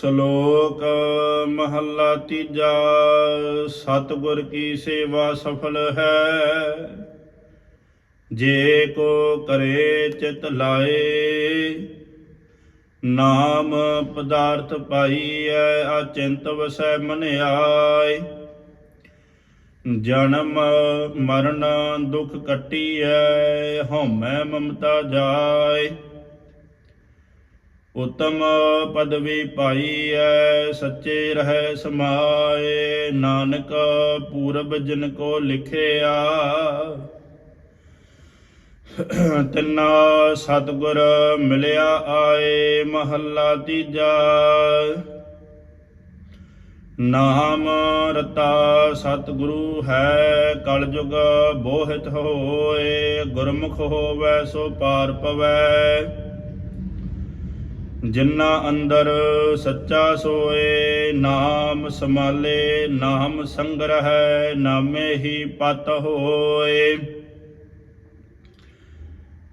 ਸ਼ਲੋਕ ਮਹੱਲਾ ਤੀਜਾ, ਸਤਿਗੁਰ ਕੀ ਸੇਵਾ ਸਫਲ ਹੈ? ਜੇ ਕੋ ਕਰੇ ਚਿਤ ਲਾਏ, ਨਾਮ ਪਦਾਰਥ ਪਾਈਐ ਅਚਿੰਤ ਵਸੈ ਮਨ ਆਏ। ਜਨਮ ਮਰਨ ਦੁਖ ਕਟੀਐ, ਹਉਮੈ ਮਮਤਾ ਜਾਏ। ਉਤਮ ਪਦਵੀ ਪਾਈ ਪਾਈਐ, ਸੱਚੇ ਰਹਿ ਸਮਾਏ, ਨਾਨਕ ਪੂਰਬ ਜਿਨ ਕੋ ਲਿਖਿਆ। ਤਿੰਨਾ ਸਤਿਗੁਰ ਮਿਲਿਆ ਆਏ, ਮਹੱਲਾ ਤੀਜਾ। ਨਾਮ ਰਤਾ ਸਤਿਗੁਰੂ ਹੈ, ਕਲਯੁਗ ਬੋਹਿਤ ਹੋਏ, ਗੁਰਮੁਖ ਹੋਵੈ ਸੋ ਪਾਰ ਪਵੈ। ਜਿਨ੍ਹਾਂ ਅੰਦਰ ਸੱਚਾ ਸੋਏ, ਨਾਮ ਸਮਾਲੇ, ਨਾਮ ਸੰਗ੍ਰਹਿ, ਨਾਮੇ ਹੀ ਪਤ ਹੋਏ।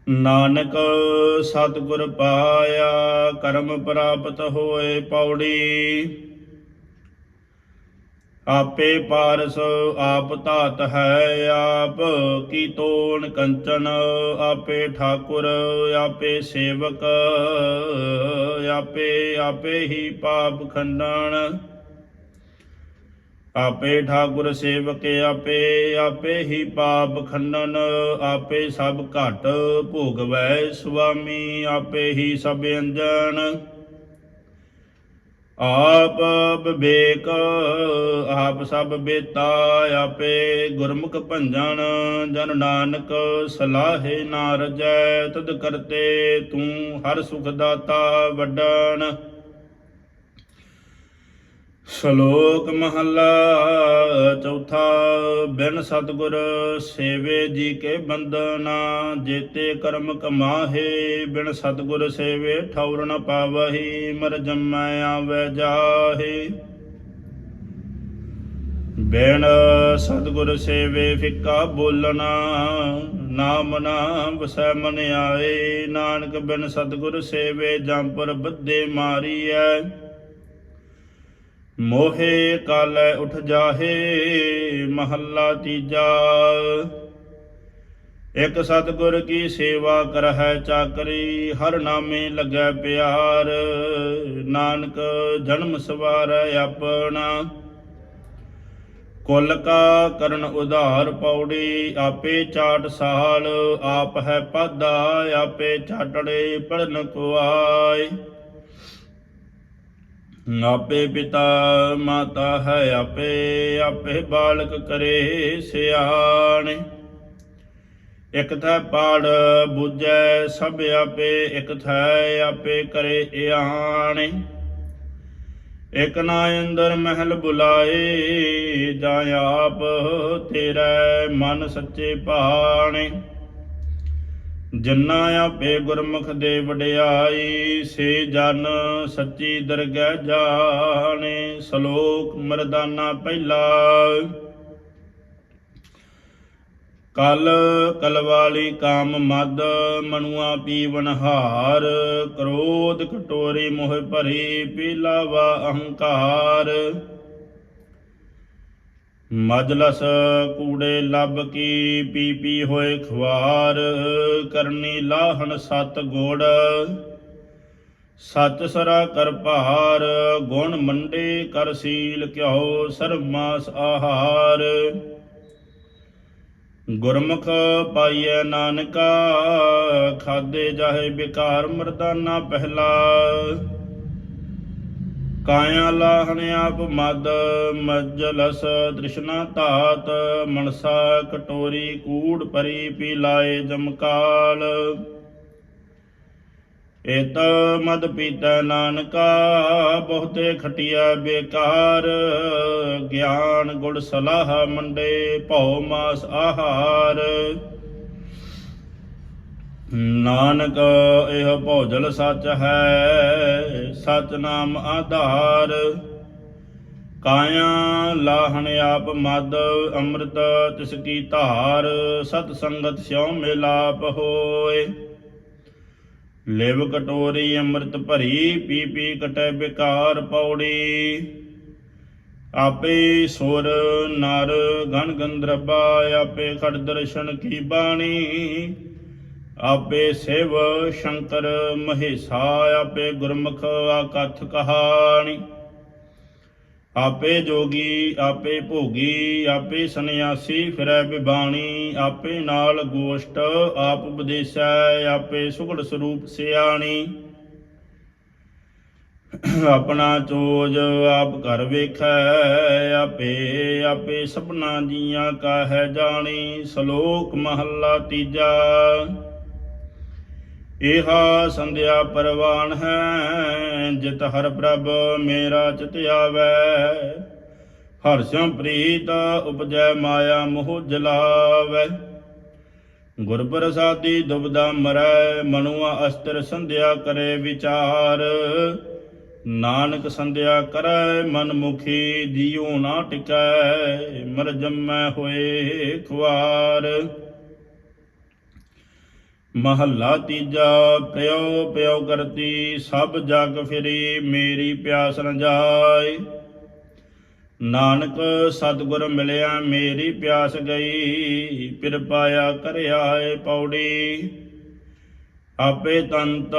ਨਾਨਕ ਸਤਿਗੁਰ ਪਾਇਆ, ਕਰਮ ਪ੍ਰਾਪਤ ਹੋਏ ਪੌੜੀ। ਆਪੇ ਪਾਰਸ ਆਪ ਧਾਤ ਹੈ, ਆਪ ਕੀ ਤੋਣ ਕੰਚਨ? ਆਪੇ ਠਾਕੁਰ, ਆਪੇ ਸੇਵਕ, ਆਪੇ ਆਪੇ ਹੀ ਪਾਪ ਖੰਡਨ। ਆਪੇ ਠਾਕੁਰ ਸੇਵਕ, ਆਪੇ ਆਪੇ ਹੀ ਪਾਪ ਖੰਡਨ। ਆਪੇ ਸਭ ਘਟ ਭੋਗਵੈ ਸੁਆਮੀ, ਆਪੇ ਹੀ ਸਭ ਅੰਜਨ। ਆਪ ਵਿਵੇਕ ਆਪ ਸਭ ਬੇਤਾ ਆਪੇ। ਗੁਰਮੁਖ ਭੰਜਨ, ਜਨ ਨਾਨਕ, ਸਲਾਹੇ ਨਾ ਰਜੈ ਤਦ ਕਰਤੇ ਤੂੰ ਹਰ ਸੁਖ ਦਾਤਾ ਵੱਡਣ। ਸ਼ਲੋਕ ਮਹੱਲਾ ਚੌਥਾ, ਬਿਨ ਸਤਗੁਰ ਸੇਵੇ ਜੀ ਕੇ ਬੰਦਨਾ ਜੇਤੇ ਕਰਮ ਕਮਾਹੇ, ਬਿਨ ਸਤਗੁਰ ਸੇਵੇ ਠੌਰ ਨ ਪਾਵਹੀ, ਮਰ ਜੰਮੈ ਆਵੈ ਜਾਹੇ। ਬਿਨ ਸਤਗੁਰ ਸੇਵੇ ਫਿੱਕਾ ਬੋਲਣਾ, ਨਾਮ ਨਾਮ ਵਸੈ ਮਨ ਆਏ, ਨਾਨਕ ਬਿਨ ਸਤਗੁਰ ਸੇਵੇ ਜੰਪਰ ਬੱਦੇ ਮਾਰੀਐ। ਮੋਹੇ ਕਾਲੈ ਉਠ ਜਾਹੇ, ਮਹੱਲਾ ਤੀਜਾ। ਇਕ ਸਤਗੁਰ ਕੀ ਸੇਵਾ ਕਰਹਿ ਚਾਕਰੀ, ਹਰ ਨਾਮੇ ਲੱਗੈ ਪਿਆਰ। ਨਾਨਕ ਜਨਮ ਸਵਾਰੈ ਆਪਣਾ। ਕੁਲ ਕਾ ਕਰਨ ਉਧਾਰ ਪੌੜੀ, ਆਪੇ ਚਾਟ ਸਾਲ, ਆਪ ਹੈ ਪਾਦਾ ਆਪੇ ਚਾਟੜੇ ਪੜਨ ਕੁਆਈ ਆਪੇ ਪਿਤਾ ਮਾਤਾ ਹੈ, ਆਪੇ ਆਪੇ ਬਾਲਕ ਕਰੇ ਸਿਆਣੇ। ਇਕ ਥੈ ਪਾੜ ਬੁਝੈ, ਸਭ ਆਪੇ ਇਕ ਥੈ, ਆਪੇ ਕਰੇ ਇਆਣੇ। ਇਕ ਨਾ ਅੰਦਰ ਮਹਿਲ ਬੁਲਾਏ, ਜਾਂ ਆਪ ਤੇਰਾ ਮਨ ਸੱਚੇ ਪਾਣੇ। ਜਿਨ੍ਹਾਂ ਆਪੇ ਗੁਰਮੁਖ ਦੇ ਵਡਿਆਈ, ਸੇ ਜਨ ਸੱਚੀ ਦਰਗਹਿ ਜਾਣੇ, ਸ਼ਲੋਕ ਮਰਦਾਨਾ ਪਹਿਲਾ। ਕਲ ਕਲਵਾਲੀ ਕਾਮ ਮਦ, ਮਨੁਆ ਪੀਵਨਹਾਰ ਕ੍ਰੋਧ ਕਟੋਰੀ ਮੋਹ ਭਰੀ, ਪੀਲਾਵਾ ਅਹੰਕਾਰ। ਮਜਲਸ ਕੂੜੇ ਲੱਭ ਕੀ, ਪੀ ਪੀ ਹੋਏ ਖਵਾਰ ਕਰਨੀ ਲਾਹਣ ਸਤ ਗੋੜ। ਸੱਚ ਸਰਾ ਕਰ ਭਾਰ, ਗੁਣ ਮੰਡੇ ਕਰ ਸੀਲ ਕਿਉ ਸਰਮਾਸ ਆਹਾਰ। ਗੁਰਮੁਖ ਪਾਈਐ ਨਾਨਕਾ, ਖਾਦੇ ਜਾਹੇ ਬਿਕਾਰ ਮਰਦਾਨਾ ਪਹਿਲਾ। ਕਾਇਆ ਲਾਹਣ ਆਪ ਮਦ, ਮਜਲਸ ਤ੍ਰਿਸ਼ਨਾ ਧਾਤ, ਮਨਸਾ ਕਟੋਰੀ ਕੂੜ ਪਰੀ ਪੀ ਲਾਏ ਜਮਕਾਲ। ਏਤ ਮਦ ਪੀਤਾ ਨਾਨਕਾ, ਬਹੁਤੇ ਖਟਿਆ ਬੇਕਾਰ। ਗਿਆਨ ਗੁੜ ਸਲਾਹ ਮੰਡੇ, ਭਉ ਮਾਸ ਆਹਾਰ। ਨਾਨਕ, ਇਹ ਭੋਜਲ ਸੱਚ ਹੈ ਸਚ ਨਾਮ ਆਧਾਰ। ਕਾਇਆ ਲਾਹਣ ਆਪ ਮਦ, ਅੰਮ੍ਰਿਤ ਤਿਸ ਕੀ ਧਾਰ, ਸਤ ਸੰਗਤ ਸਿਉ ਮਿਲਾਪ ਹੋਏ ਲਿਵ ਕਟੋਰੀ ਅੰਮ੍ਰਿਤ ਭਰੀ, ਪੀ ਪੀ ਕਟੈ ਬਿਕਾਰ ਪੌੜੀ। ਆਪੇ ਸੁਰ ਨਰ ਗਨ ਗੰਧਰਬਾ, ਆਪੇ ਖੜ ਦਰਸ਼ਨ ਕੀ ਬਾਣੀ। ਆਪੇ ਸਿਵ ਸ਼ੰਕਰ ਮਹੇਸ਼ਾ, ਆਪੇ ਗੁਰਮੁਖ ਆਕਥ ਕਹਾਣੀ। ਆਪੇ ਜੋਗੀ, ਆਪੇ ਭੋਗੀ, ਆਪੇ ਸੰਨਿਆਸੀ ਫਿਰੈ ਬਿਬਾਣੀ, ਆਪੇ ਨਾਲ ਗੋਸ਼ਟ ਆਪ ਉਪਦੇਸੈ, ਆਪੇ ਸੁਗੜ ਸਰੂਪ ਸਿਆਣੀ। ਆਪਣਾ ਚੋਜ ਆਪ ਘਰ ਵੇਖੈ, ਆਪੇ ਆਪੇ ਸਭਨਾ ਜੀਆਂ ਕਾ ਹੈ ਜਾਣੀ, ਸ਼ਲੋਕ ਮਹੱਲਾ ਤੀਜਾ। ਇਹਾ ਸੰਧਿਆ ਪਰਵਾਨ ਹੈ, ਜਿਤ ਹਰ ਪ੍ਰਭ ਮੇਰਾ ਚਿਤ ਆਵੈ। ਹਰ ਪ੍ਰੀਤ ਉਪਜੈ ਮਾਇਆ ਮੋਹ ਜਲਾਵੈ। ਗੁਰ ਪ੍ਰਸਾਦੀ ਦੁਬਦਾ ਮਰੈ, ਮਨੁਆ ਅਸਤਰ ਸੰਧਿਆ ਕਰੇ ਵਿਚਾਰ। ਨਾਨਕ ਸੰਧਿਆ ਕਰੈ ਮਨ ਮੁਖੀ ਜੀਉ ਨਾ ਟਿਕੈ, ਮਰ ਜੰਮੈ ਹੋਏ ਖੁਆਰ। ਮਹੱਲਾ ਤੀਜਾ, ਪਿਓ ਪਿਓ ਕਰਤੀ, ਸਭ ਜਗ ਫਿਰੀ, ਮੇਰੀ ਪਿਆਸ ਨ ਜਾਏ। ਨਾਨਕ, ਸਤਿਗੁਰ ਮਿਲਿਆ, ਮੇਰੀ ਪਿਆਸ ਗਈ ਫਿਰ ਪਾਇਆ ਕਰਿਆਏ ਪੌੜੀ। ਆਪੇ ਤੰਤ,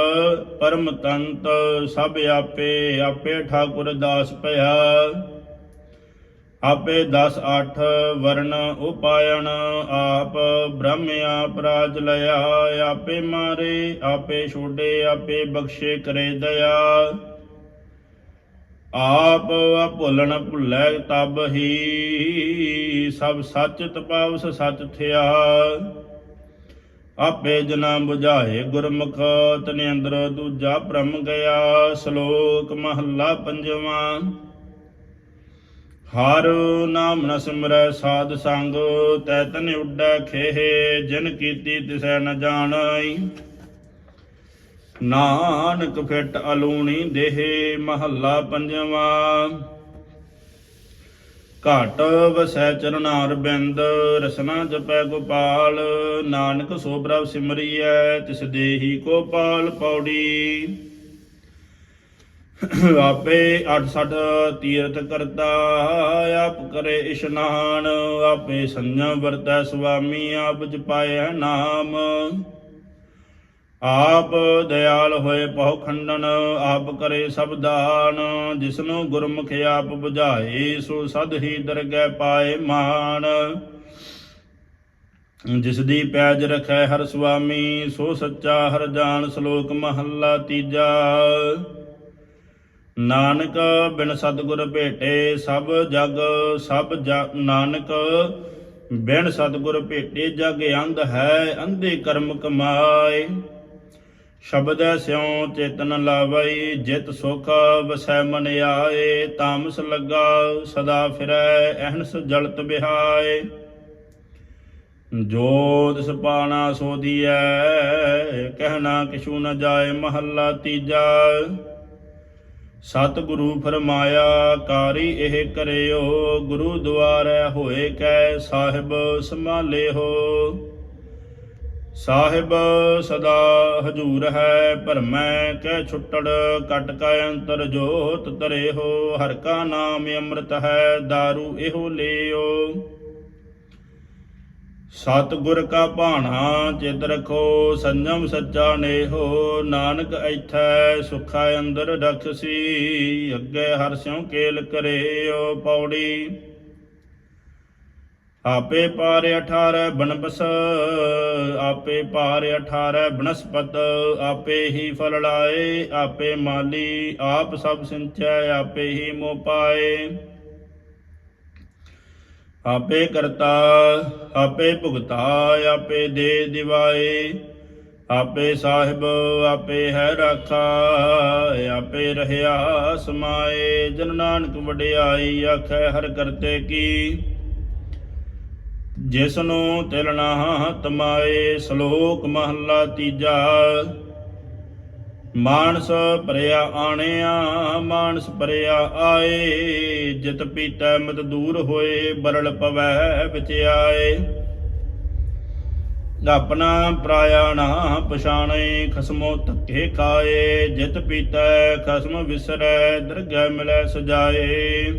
ਪਰਮ ਤੰਤ, ਸਭ ਆਪੇ ਆਪੇ ਠਾਕੁਰ ਦਾਸ ਭਇਆ ਆਪੇ 10 8 ਵਰਨ ਉਪਾਇਣ, ਆਪ ਬ੍ਰਹਮਿਆ ਆਪ ਰਾਜ ਲਿਆ, ਆਪੇ ਮਾਰੇ, ਆਪੇ ਛੋਡੇ, ਆਪੇ ਬਖਸ਼ੇ ਕਰੇ ਦਇਆ। ਆਪ ਭੁੱਲਣ ਭੁੱਲੈ ਤਬ ਹੀ, ਸਭ ਸੱਚ ਤਪਾਵਸ ਸੱਚ ਥਿਆ। ਆਪੇ ਜਨਾ 부ਝਾਏ ਗੁਰਮੁਖ ਤਨੇ ਅੰਦਰ ਦੂਜਾ ਭ੍ਰਮ ਗਿਆ, ਸ਼ਲੋਕ ਮਹੱਲਾ ਪੰਜਵਾਂ। ਹਰ ਨਾਮ ਨ ਸਿਮਰੈ ਸਾਧ ਸੰਗ, ਤੈ ਤਨ ਉੱਡੈ ਖੇਹੇ, ਜਿਨ ਕੀਤੀ ਤਿਸੈ ਨ ਜਾਣਈ ਨਾਨਕ ਫਿਟ ਅਲੂਣੀ ਦੇਹ, ਮਹੱਲਾ ਪੰਜਵਾਂ। ਘਾਟ ਵਸੈ ਚਰਨਾਰ ਬਿੰਦ, ਰਸਨਾ ਜਪੈ ਗੋਪਾਲ। ਨਾਨਕ ਸੋ ਪ੍ਰਭ ਸਿਮਰੀਐ, ਤਿਸ ਦੇਹੀ ਕੋ ਪਾਲ ਪੌੜੀ। ਆਪੇ 86 ਤੀਰਥ ਕਰਤਾ, ਆਪ ਕਰੇ ਇਸ਼ਨਾਨ, ਆਪੇ ਸੰਜਮ ਵਰਤੈ ਸੁਆਮੀ, ਆਪ ਜਪਾਇ ਨਾਮ। ਆਪ ਦਿਆਲ ਹੋਏ ਪਹੁ ਖੰਡਨ, ਆਪ ਕਰੇ ਸਭ ਦਾਨ। ਜਿਸਨੂੰ ਗੁਰਮੁਖ ਆਪ 부ਝਾਏ ਸੋ ਸਦ ਹੀ ਦਰਗਹਿ ਪਾਏ ਮਾਨ। ਜਿਸ ਦੀ ਪੈਜ ਰਖੈ ਹਰ ਸੁਆਮੀ, ਸੋ ਸੱਚਾ ਹਰ ਜਾਣ ਸ਼ਲੋਕ ਮਹੱਲਾ ਤੀਜਾ। ਨਾਨਕ ਬਿਨ ਸਤਿਗੁਰ ਭੇਟੇ ਸਭ ਜਗ ਸਭ ਜਗ ਨਾਨਕ ਬਿਨ ਸਤਿਗੁਰ ਭੇਟੇ ਜਗ ਅੰਧ ਹੈ, ਅੰਧੇ ਕਰਮ ਕਮਾਏ। ਸ਼ਬਦ ਸਿਉ ਚੇਤਨ ਲਾਵਈ, ਜਿਤ ਸੁਖ ਵਸੈ ਮਨ ਆਏ। ਤਾਮਸ ਲੱਗਾ ਸਦਾ ਫਿਰੈ ਅਹਨਸ ਜਲਤ ਬਿਹਾਏ। ਜੋਤ ਸਪਾਣਾ ਸੋਧੀਐ ਕਹਿਣਾ ਕਿਛੂ ਨ ਜਾਏ ਮਹੱਲਾ ਤੀਜਾ। ਸਤਿਗੁਰੂ ਫਰਮਾਇਆ, ਕਾਰੀ ਇਹ ਕਰਿਓ, ਗੁਰੂ ਦੁਆਰੈ ਹੋਏ ਕੈ ਸਾਹਿਬ ਸੰਭਾਲਿਓ ਸਾਹਿਬ ਸਦਾ ਹਜੂਰ ਹੈ ਭਰਮੈ ਕੈ ਛੁੱਟੜ, ਕਟ ਕਾ ਅੰਤਰ ਜੋਤ ਤਰਿਓ ਹਰ ਕਾ ਨਾਮ ਅੰਮ੍ਰਿਤ ਹੈ दारू ਇਹੋ ਲਿਓ। ਸਤਿਗੁਰ ਕਾ ਭਾਣਾ ਚਿਤ ਰਖੋ, ਸੰਜਮ ਸੱਚਾ ਨੇਹੋ, ਨਾਨਕ ਐਥੈ ਸੁਖਾ ਅੰਦਰ ਰਖਸੀ, ਅੱਗੇ ਹਰ ਸਿਉ ਕੇਲ ਕਰਿਓ ਪੌੜੀ। ਆਪੇ ਪਾਰ 18 ਬਨਬਸ, ਆਪੇ ਪਾਰ 18 ਬਨਸਪਤ, ਆਪੇ ਹੀ ਫਲ ਲਾਏ, ਆਪੇ ਮਾਲੀ, ਆਪ ਸਭ ਸਿੰਚੈ, ਆਪੇ ਹੀ ਮੋ ਪਾਏ। ਆਪੇ ਕਰਤਾ, ਆਪੇ ਭੁਗਤਾ, ਆਪੇ ਦੇ ਦਿਵਾਏ। ਆਪੇ ਸਾਹਿਬ, ਆਪੇ ਹੈ ਰਾਖਾ, ਆਪੇ ਰਹਿਆ ਸਮਾਏ। ਜਨ ਨਾਨਕ ਵਡਿਆਈ ਆਖੈ ਹਰ ਕਰਤੇ ਕੀ। ਜਿਸ ਨੂੰ ਤਿਲ ਨਾ ਤਮਾਏ, ਸ਼ਲੋਕ ਮਹੱਲਾ ਤੀਜਾ ਮਾਨਸ ਭਰਿਆ ਆਣਿਆ, ਮਾਨਸ ਭਰਿਆ ਆਏ, ਜਿਤ ਪੀਤੈ ਮਤ ਦੂਰ ਹੋਏ, ਬਰਲ ਪਵੈ ਵਿੱਚ ਆਏ। ਆਪਣਾ ਪ੍ਰਾਇਆ ਨਾ ਪਛਾਣੇ, ਖਸਮੋ ਧੱਕੇ ਖਾਏ, ਜਿਤ ਪੀਤੈ ਖਸਮ ਵਿਸਰੈ, ਦਰਗਹਿ ਮਿਲੈ ਸਜਾਏ।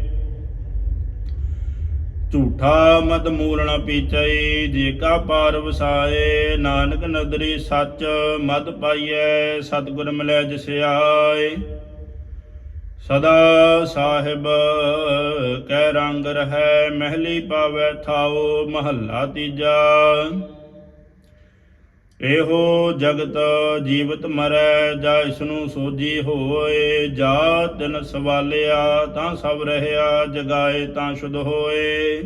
ਝੂਠਾ ਮਦ ਮੂਲ ਨ ਪੀਚਈ ਜੇ ਕਾ ਪਾਰ ਵਸਾਏ ਨਾਨਕ ਨਦਰੀ ਸੱਚ ਮਤ ਪਾਈਐ, ਸਤਿਗੁਰ ਮਿਲੈ ਜਿਸ ਆਏ ਸਦਾ ਸਾਹਿਬ ਕਹਿ ਰੰਗ ਰਹੈ, ਮਹਿਲੀ ਪਾਵੈ ਥਾਓ ਮਹੱਲਾ ਤੀਜਾ। ਇਹੋ ਜਗਤ ਜੀਵਤ ਮਰੈ, ਜਾ ਇਸਨੂੰ ਸੋਜੀ ਹੋਏ। ਜਾ ਤਿਨ ਸਵਾਲਿਆ, ਤਾਂ ਸਭ ਰਹਿਆ, ਜਗਾਏ ਤਾਂ ਸ਼ੁਧ ਹੋਏ।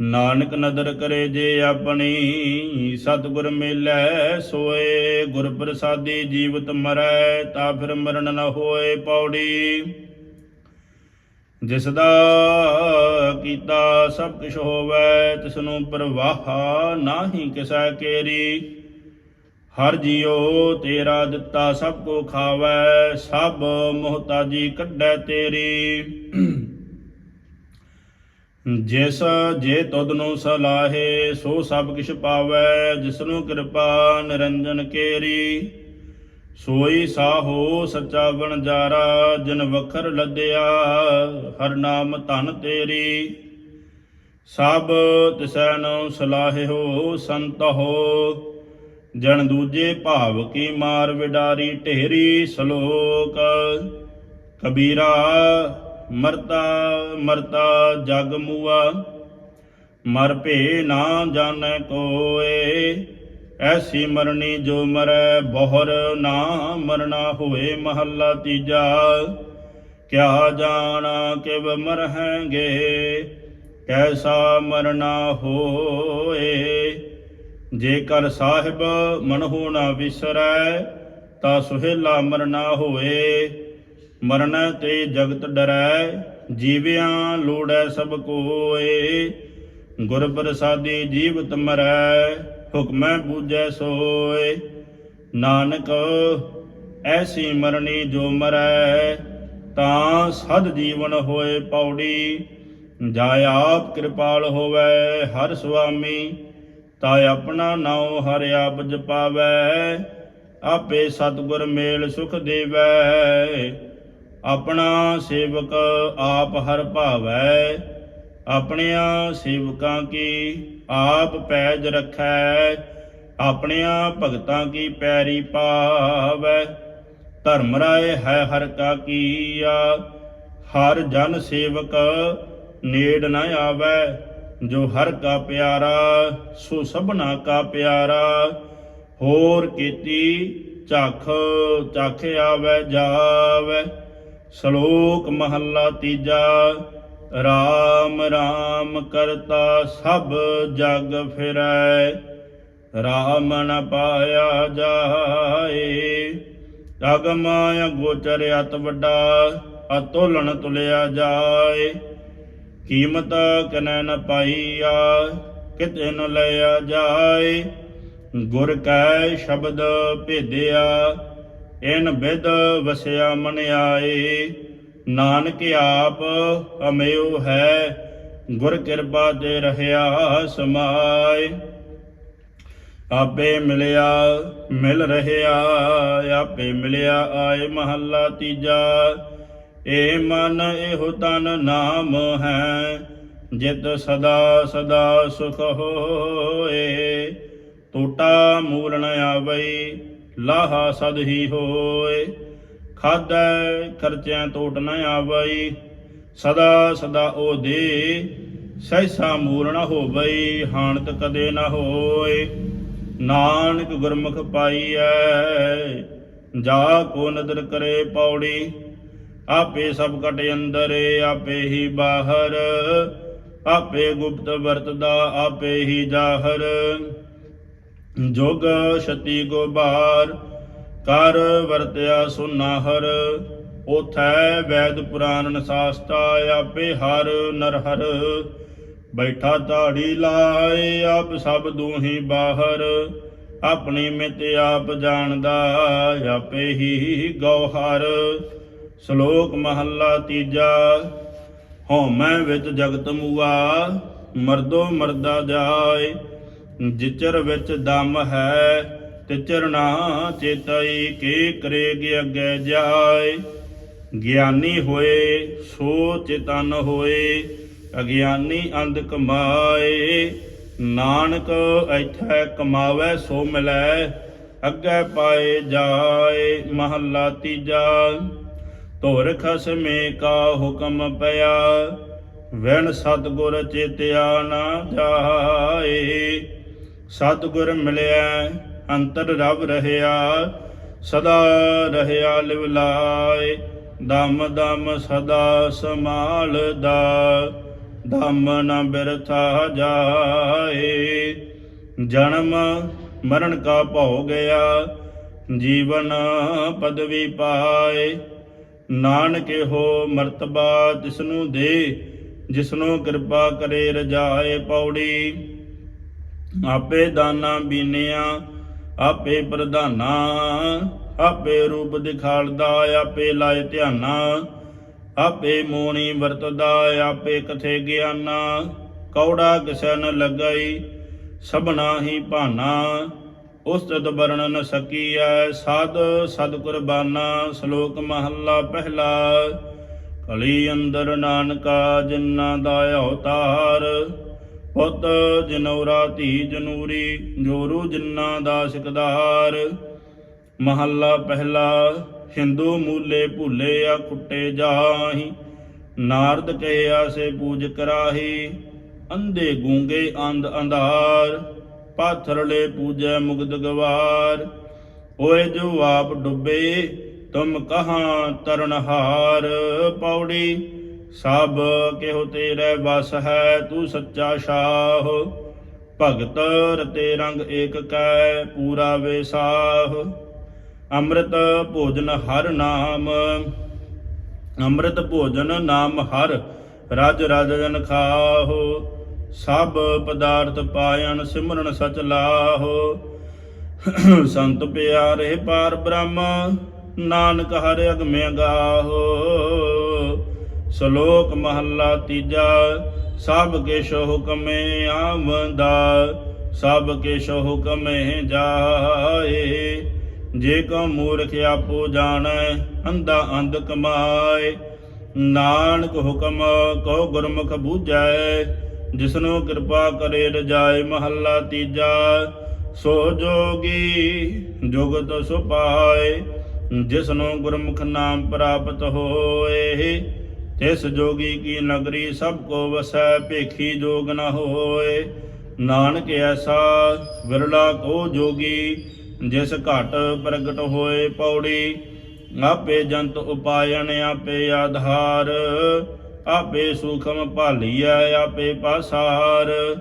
ਨਾਨਕ ਨਦਰ ਕਰੇ ਜੇ ਆਪਣੀ, ਸਤਿਗੁਰ ਮਿਲੈ ਸੋਏ। ਗੁਰ ਪ੍ਰਸਾਦੀ ਜੀਵਤ ਮਰੈ, ਤਾਂ ਫਿਰ ਮਰਨ ਨ ਹੋਏ ਪੌੜੀ। ਜਿਸ ਦਾ ਕੀਤਾ ਸਭ ਕੁਛ ਹੋਵੇ ਤਿਸ ਨੂੰ ਪ੍ਰਵਾਹ ਨਾਹੀ ਕਿਸੈ ਕੇਰੀ। ਹਰ ਜਿਉ ਤੇਰਾ ਦਿੱਤਾ ਸਭ ਕੋ ਖਾਵੈ, ਸਭ ਮੁਹਤਾਜੀ ਕੱਢੈ ਤੇਰੀ। ਜਿਸ ਜੇ ਤੁਧ ਨੂੰ ਸਲਾਹੇ, ਸੋ ਸਭ ਕਿਛ ਪਾਵੈ ਜਿਸ ਨੂੰ ਕਿਰਪਾ ਨਿਰੰਜਨ ਕੇਰੀ। ਸੋਈ ਸਾਹੋ ਸੱਚਾ ਬਣਜਾਰਾ ਜਿਨ ਵਖਰ ਲੱਦਿਆ, ਹਰ ਨਾਮ ਧਨ ਤੇਰੀ। ਸਭ ਤਿਸੈ ਨੂੰ ਸਲਾਹਿਓ ਸੰਤਹੋ, ਜਨ ਦੂਜੇ ਭਾਵ ਕੀ ਮਾਰ ਵਿਡਾਰੀ ਢੇਰੀ ਸ਼ਲੋਕ। ਕਬੀਰਾ, ਮਰਤਾ ਮਰਤਾ ਜਗ ਮੂਆ, ਮਰ ਭੇ ਨਾ ਜਾਣੈ ਕੋਏ। ਐਸੀ ਮਰਨੀ ਜੋ ਮਰੈ, ਬਹੁਰ ਨਾ ਮਰਨਾ ਹੋਏ ਮਹੱਲਾ ਤੀਜਾ। ਕਿਆ ਜਾਣਾ, ਕਿਵ ਮਰਹਾਂਗੇ, ਕੈਸਾ ਮਰਨਾ ਹੋਏ। ਜੇਕਰ ਸਾਹਿਬ ਮਨਹੁ ਨਾ ਵਿਸਰੈ, ਤਾ ਸੁਹੇਲਾ ਮਰਨਾ ਹੋਏ। ਮਰਨ ਤੇ ਜਗਤ ਡਰੈ, ਜੀਵਿਆਂ ਲੋੜੈ ਸਭ ਕੋਏ। ਗੁਰ ਪ੍ਰਸਾਦੀ ਜੀਵਤ ਮਰੈ ਹੁਕਮੈ ਬੂਝੈ ਸੋਏ। ਨਾਨਕ, ਐਸੀ ਮਰਨੀ ਜੋ ਮਰੈ, ਤਾਂ ਸਦ ਜੀਵਨ ਹੋਏ ਪੌੜੀ। ਜਾ ਆਪ ਕਿਰਪਾਲ ਹੋਵੇ ਹਰ ਸੁਆਮੀ, ਤਾ ਆਪਣਾ ਨਾਉ ਹਰਿ ਆਪ ਜਪਾਵੈ ਆਪੇ ਸਤਿਗੁਰ ਮੇਲ ਸੁਖ ਦੇਵੈ, ਆਪਣਾ ਸੇਵਕ ਆਪ ਹਰ ਭਾਵੈ। ਆਪਣਿਆਂ ਸੇਵਕਾਂ ਕੀ ਆਪ ਪੈਜ ਰਖੈ, ਆਪਣਿਆਂ ਭਗਤਾਂ ਕੀ ਪੈਰੀ ਪਾਵੈ ਧਰਮ ਰਾਏ ਹੈ ਹਰ ਕਾ ਕੀਆ, ਹਰ ਜਨ ਸੇਵਕ ਨੇੜ ਨ ਆਵੈ। ਜੋ ਹਰ ਕਾ ਪਿਆਰਾ, ਸੋ ਸਭਨਾ ਕਾ ਪਿਆਰਾ। ਹੋਰ ਕੀਤੀ ਝਖ ਝਖ ਆਵੈ, ਜਾਵੈ। ਸ਼ਲੋਕ ਮਹੱਲਾ ਤੀਜਾ ਰਾਮ ਰਾਮ ਕਰਤਾ ਸਭ ਜਗ ਫਿਰੈ, ਰਾਮ ਨ ਪਾਇਆ ਜਾਏ। ਅਗਮ ਗੋਚਰ ਅਤ ਵੱਡਾ ਅਤੋਲਣ ਤੁਲਿਆ ਜਾਏ। ਕੀਮਤ ਕਨੈ ਨ ਪਾਈਆ, ਕਿਤੇ ਨ ਲਿਆ ਜਾਏ। ਗੁਰ ਕੈ ਸ਼ਬਦ ਭੇਦਿਆ, ਇਨ ਬਿਦ ਵਸਿਆ ਮਨ ਆਏ। ਨਾਨਕ ਆਪ ਅਮਿਓ ਹੈ, ਗੁਰ ਕਿਰਪਾ ਤੇ ਰਹਿਆ ਸਮਾਏ। ਆਪੇ ਮਿਲਿਆ, ਮਿਲ ਰਹਿਆ, ਆਪੇ ਮਿਲਿਆ ਆਏ ਮਹੱਲਾ ਤੀਜਾ। ਏ ਮਨ ਇਹੋ ਤਨ ਨਾਮ ਹੈ, ਜਿਤ ਸਦਾ ਸਦਾ ਸੁਖ ਹੋਏ। ਟੋਟਾ ਮੂਲ ਨ ਆਵਈ, ਲਾਹਾ ਸਦ ਹੀ ਹੋਏ। ਖਾਦੈ ਖਰਚਿਆਂ ਟੋਟ ਨ ਆਵਈ, ਸਦਾ ਸਦਾ ਉਹ ਦੇ ਸਹਿਸਾ ਮੂਲ ਨ ਹੋਵਈ, ਹਾਨਤ ਕਦੇ ਨ ਹੋਏ ਨਾਨਕ ਗੁਰਮੁਖ ਪਾਈਐ, ਜਾ ਕੋ ਨਦਰ ਕਰੇ ਪੌੜੀ, ਆਪੇ ਸਭ ਕਟ ਅੰਦਰੇ, ਆਪੇ ਹੀ ਬਾਹਰ। ਆਪੇ ਗੁਪਤ ਵਰਤਦਾ, ਆਪੇ ਹੀ ਜਾਹਰ। ਜੋਗ ਛਤੀ ਗੋਬਾਰ ਕਰ ਵਰਤਿਆ ਸੁਨਾਹਰ ਉਥੈ ਵੈਦ ਪੁਰਾਣ ਸਾਸਤਾ ਆਪੇ ਹਰ ਨਰ ਹਰ ਬੈਠਾ ਧਾੜੀ ਲਾਏ ਆਪ ਸਭ ਦੂਹੀ ਬਾਹਰ, ਆਪਣੀ ਮਿਤ ਆਪ ਜਾਣਦਾ ਆਪੇ ਹੀ ਗੌਹਰ ਸ਼ਲੋਕ ਮਹੱਲਾ ਤੀਜਾ, ਹਉਮੈ ਵਿੱਚ ਜਗਤ ਮੂਆ, ਮਰਦੋ ਮਰਦਾ ਜਾਏ, ਜਿਚਰ ਵਿੱਚ ਦਮ ਹੈ ਤੇ ਨਾ ਚੇਤਈ ਕੀ ਕਰੇਗੀ ਅੱਗੇ ਜਾਏ। ਗਿਆਨੀ ਹੋਏ ਸੋ ਚੇਤਨ ਹੋਏ, ਅਗਿਆਨੀ ਅੰਧ ਕਮਾਏ। ਨਾਨਕ ਇੱਥੇ ਕਮਾਵੇ, ਸੋ ਮਿਲੈ, ਅੱਗੇ ਪਾਏ ਜਾਏ, ਮਹੱਲਾ ਤੀਜਾ। ਧੁਰ ਖਸਮੇ ਕਾ ਹੁਕਮ ਪਿਆ ਵੈਣ ਸਤਗੁਰ ਚੇਤਿਆ ਨਾ ਜਾਏ। ਸਤਗੁਰ ਮਿਲਿਆ ਅੰਤਰ ਰਵ ਰਹਿਆ, ਸਦਾ ਰਹਿਆ ਲਿਵ ਲਾਏ। ਦਮ ਦਮ ਸਦਾ ਸਮਾਲਦਾ ਦਮ ਨ ਬਿਰਥਾ ਜਾਏ। ਜਨਮ ਮਰਨ ਕਾ ਭਉ ਗਿਆ, ਜੀਵਨ ਪਦਵੀ ਪਾਏ। ਨਾਨਕ ਹੋ ਮਰਤਬਾ ਤਿਸਨੂੰ ਦੇ, ਜਿਸਨੂੰ ਕਿਰਪਾ ਕਰੇ ਰਜਾਏ ਪੌੜੀ। ਆਪੇ ਦਾਨਾ ਬੀਨਿਆ ਆਪੇ ਪ੍ਰਧਾਨਾ, ਆਪੇ ਰੂਪ ਦਿਖਾਲਦਾ, ਆਪੇ ਲਾਏ ਧਿਆਨਾ, ਆਪੇ ਮੋਣੀ ਵਰਤਦਾ, ਆਪੇ ਕਥੇ ਗਿਆਨਾ, ਕੌੜਾ ਕਿਸੈ ਨ ਲੱਗਈ, ਸਭਨਾ ਹੀ ਭਾਨਾ, ਉਸਤਤ ਵਰਣ ਨ ਸਕੀਐ, ਸਾਧ ਸਦ ਕੁਰਬਾਨਾ, ਸ਼ਲੋਕ ਮਹੱਲਾ ਪਹਿਲਾ, ਕਲੀ ਅੰਦਰ ਨਾਨਕਾ ਜਿਨ੍ਹਾਂ ਦਾ ਅਵਤਾਰ ਪੁੱਤ ਜਨੌਰਾ ਧੀ ਜਨੂਰੀ, ਜੋਰੂ ਜਿਨ੍ਹਾਂ ਦਾ ਸਿਕਦਾਰ। ਮਹੱਲਾ ਪਹਿਲਾ, ਹਿੰਦੂ ਮੂਲੇ ਭੁੱਲੇ ਆ ਕੁੱਟੇ ਜਾਹੀ। ਨਾਰਦ ਕਹਿਆ ਸੇ ਪੂਜ ਕਰਾਹੀ, ਅੰਧੇ ਗੂੰਗੇ ਅੰਧ ਅੰਧਾਰ। ਪਾਥਰਲੇ ਪੂਜੈ ਮੁਗਦ ਗਵਾਰ। ਓਏ ਜੋ ਆਪ ਡੁੱਬੇ, ਤੁਮ ਕਹਾਂ ਤਰਨਹਾਰ। ਪੌੜੀ ਸਭ ਕਿਹੋ ਤੇਰੇ ਵਸ ਹੈ, ਤੂੰ ਸੱਚਾ ਸ਼ਾਹ। ਭਗਤ ਰਤੇ ਰੰਗ ਏਕ ਕੈ, ਪੂਰਾ ਵੇਸਾਹ ਅੰਮ੍ਰਿਤ ਭੋਜਨ ਹਰ ਨਾਮ, ਅੰਮ੍ਰਿਤ ਭੋਜਨ ਨਾਮ ਹਰ ਰਜ ਰਜ ਜਨ ਖਾਹੋ। ਸਭ ਪਦਾਰਥ ਪਾਇਣ ਸਿਮਰਨ ਸਚ ਲਾਹੋ। ਸੰਤ ਪਿਆਰੇ ਪਾਰ ਬ੍ਰਹਮ, ਨਾਨਕ ਹਰਿ ਅਗਮੇ ਗਾਹੋ। ਸ਼ਲੋਕ ਮਹੱਲਾ ਤੀਜਾ, ਸਭ ਕਿਛ ਹੁਕਮੇ ਆਮਦਾ ਸਭ ਕਿਛ ਹੁਕਮੇ ਜਾਏ। ਜੇ ਕੋ ਮੂਰਖ ਆਪੋ ਜਾਣੈ, ਅੰਧਾ ਅੰਧ ਕਮਾਏ। ਨਾਨਕ ਹੁਕਮ ਕੋ ਗੁਰਮੁਖ ਬੂਝੈ, ਜਿਸਨੂੰ ਕਿਰਪਾ ਕਰੇ ਰਜਾਏ ਮਹੱਲਾ ਤੀਜਾ। ਸੋ ਜੋਗੀ ਜੁਗਤ ਸੁਪਾਏ ਜਿਸਨੂੰ ਗੁਰਮੁਖ ਨਾਮ ਪ੍ਰਾਪਤ ਹੋਏ। ਤਿਸ ਜੋਗੀ ਕੀ ਨਗਰੀ ਸਭ ਕੋ ਵਸੈ, ਭੇਖੀ ਜੋਗ ਨ ਹੋਏ। ਨਾਨਕ ਐਸਾ ਵਿਰਲਾ ਕੋ ਜੋਗੀ, ਜਿਸ ਘਟ ਪ੍ਰਗਟ ਹੋਏ ਪੌੜੀ। ਆਪੇ ਜੰਤ ਉਪਾਇਣ, ਆਪੇ ਆਧਾਰ। ਆਪੇ ਸੁਖਮ ਭਾਲੀਐ, ਆਪੇ ਪਾਸਾਰ।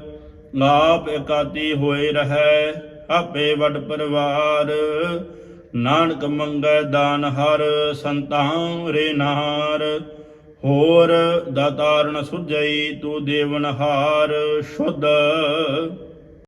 ਆਪ ਇਕਾਤੀ ਹੋਏ ਰਹੈ, ਆਪੇ ਵਡ ਪਰਿਵਾਰ। ਨਾਨਕ ਮੰਗੈ ਦਾਨ ਹਰ, ਸੰਤਾਂ ਰੇ ਨਾਰ। ਹੋਰ ਦਾਤਾਰਨ ਸੁਝਈ ਤੂੰ ਦੇਵਨ ਹਾਰ ਸ਼ੁੱਧ।